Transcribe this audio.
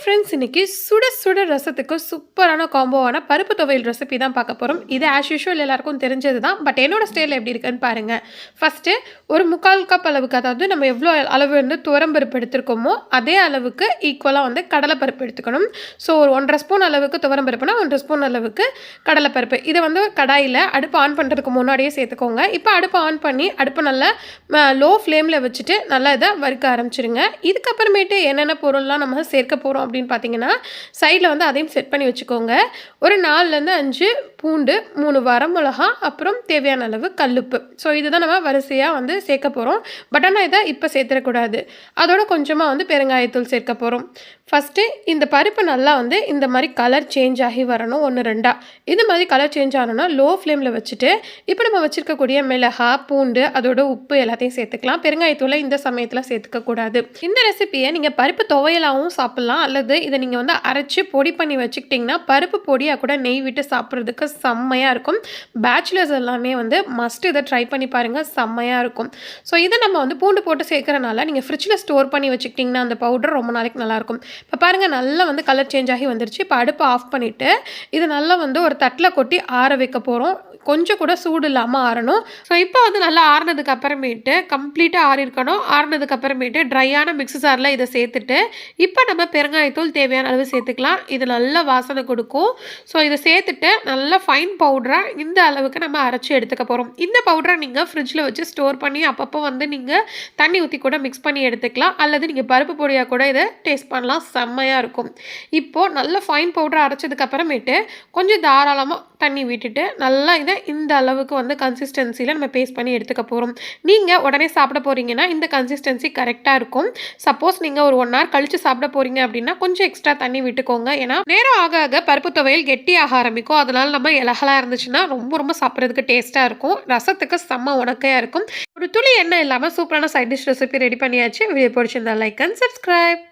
Friends இன்னைக்கு சுட சுட ரசத்துக்கு சூப்பரான காம்போவான பருப்பு துவையல் ரெசிபி தான் பார்க்க போகிறோம் இது ஆஸ் யூஷுவல் எல்லாருக்கும் தெரிஞ்சது தான் பட் என்னோடய ஸ்டைல் எப்படி இருக்குன்னு பாருங்கள் ஃபஸ்ட்டு ஒரு முக்கால் கப் அளவுக்கு அதாவது நம்ம எவ்வளோ அளவு வந்து துவரம்பருப்பு எடுத்துருக்கோமோ அதே அளவுக்கு ஈக்குவலாக வந்து கடலைப்பருப்பு எடுத்துக்கணும். ஸோ ஒரு ஒன்றரை ஸ்பூன் அளவுக்கு துவரம்பருப்புனா ஒன்றரை ஸ்பூன் அளவுக்கு கடலைப்பருப்பு. இதை வந்து கடாயில் அடுப்பு ஆன் பண்ணுறதுக்கு முன்னாடியே சேர்த்துக்கோங்க. இப்போ அடுப்பு ஆன் பண்ணி அடுப்பு நல்லா லோ ஃப்ளேமில் வச்சுட்டு நல்லா இதை வறுக்க ஆரம்பிச்சிருங்க. இதுக்கப்புறமேட்டு என்னென்ன பொருள்லாம் நம்ம சேர்க்க போகிறோம் அப்படின்னு பார்த்தீங்கன்னா சைடில் வந்து அதையும் செட் பண்ணி வச்சுக்கோங்க. ஒரு நாலுலேருந்து அஞ்சு பூண்டு மூணு வரமிளகா அப்புறம் தேவையான அளவு கல்லுப்பு. ஸோ இதுதான் நம்ம வரிசையாக வந்து சேர்க்க போகிறோம் பட் ஆனால் இதை இப்போ சேர்த்துடக்கூடாது. அதோட கொஞ்சமாக வந்து பெருங்காயத்தூள் சேர்க்க போகிறோம் ஃபஸ்ட்டு இந்த பருப்பு நல்லா வந்து இந்த மாதிரி கலர் சேஞ்ச் ஆகி வரணும் ஒன்று ரெண்டாக இது மாதிரி கலர் சேஞ்ச் ஆகணும்னா லோ ஃப்ளேமில் வச்சுட்டு இப்போ நம்ம வச்சுருக்கக்கூடிய மிளகா பூண்டு அதோட உப்பு எல்லாத்தையும் சேர்த்துக்கலாம். பெருங்காயத்தூளை இந்த சமயத்தில் சேர்த்துக்கக்கூடாது இந்த ரெசிபியை நீங்கள் பருப்பு துவையலாகவும் சாப்பிட்லாம் அல்லது இதை நீங்கள் வந்து அரைச்சி பொடி பண்ணி வச்சுக்கிட்டிங்கன்னா பருப்பு பொடியாக கூட நெய் விட்டு சாப்பிட்றதுக்கு செம்மையாக இருக்கும். பேச்சுலர்ஸ் எல்லாமே வந்து மஸ்ட் இதை ட்ரை பண்ணி பாருங்கள் செம்மையாக இருக்கும். ஸோ இதை நம்ம வந்து பூண்டு போட்டு சேர்க்குறனால நீங்கள் ஃப்ரிட்ஜில் ஸ்டோர் பண்ணி வச்சுக்கிட்டிங்கன்னா அந்த பவுடர் ரொம்ப நாளைக்கு நல்லாயிருக்கும் இப்போ பாருங்கள் நல்லா வந்து கலர் சேஞ்ச் ஆகி வந்துருச்சு. இப்போ அடுப்பு ஆஃப் பண்ணிவிட்டு இது நல்லா வந்து ஒரு தட்டில் கொட்டி ஆற வைக்க போகிறோம் கொஞ்சம் கூட சூடு இல்லாமல் ஆறணும். ஸோ இப்போ வந்து நல்லா ஆறினதுக்கு அப்புறமேட்டு கம்ப்ளீட்டாக ஆறிருக்கணும் ஆறினதுக்கு அப்புறமேட்டு ட்ரையான மிக்ஸி சாரில் இதை சேர்த்துட்டு இப்போ நம்ம மிளகாய்த்தூள் தேவையான அளவு சேர்த்துக்கலாம். இது நல்ல வாசனை கொடுக்கும். ஸோ இதை சேர்த்துட்டு நல்லா ஃபைன் பவுடராக இந்த அளவுக்கு நம்ம அரைச்சி எடுத்துக்க போகிறோம் இந்த பவுடரை நீங்கள் ஃப்ரிட்ஜில் வச்சு ஸ்டோர் பண்ணி அப்பப்போ வந்து நீங்கள் தண்ணி ஊற்றி கூட மிக்ஸ் பண்ணி எடுத்துக்கலாம். அல்லது நீங்கள் பருப்பு பொடியாக கூட இதை டேஸ்ட் பண்ணலாம். செம்மையாக இருக்கும். இப்போது நல்ல ஃபைன் பவுடரை அரைச்சதுக்கப்புறமேட்டு கொஞ்சம் தாராளமாக தண்ணி விட்டுட்டு நல்லா இதை இந்த அளவுக்கு வந்து கன்சிஸ்டன்சியில் நம்ம பேஸ்ட் பண்ணி எடுத்துக்க போகிறோம் நீங்கள் உடனே சாப்பிட போகிறீங்கன்னா இந்த கன்சிஸ்டன்சி கரெக்டாக இருக்கும். சப்போஸ் நீங்கள் ஒரு ஒன் ஹவர் கழித்து சாப்பிட போகிறீங்க அப்படின்னா கொஞ்சம் எக்ஸ்ட்ரா தண்ணி விட்டுக்கோங்க. ஏன்னா நேரம் ஆக ஆக பருப்பு துவையல் கெட்டியாக ஆரம்பிக்கும். அதனால் நம்ம இலகலாக இருந்துச்சுன்னா ரொம்ப ரொம்ப சாப்பிட்றதுக்கு டேஸ்ட்டாக இருக்கும். ரசத்துக்கு செம்ம உணக்கையாக இருக்கும். ஒரு துளி எண்ணெய் இல்லாமல் சூப்பரான சைட் டிஷ் ரெசிபி ரெடி பண்ணியாச்சு. வீடியோ பிடிச்சிருந்தா லைக் அண்ட் சப்ஸ்கிரைப்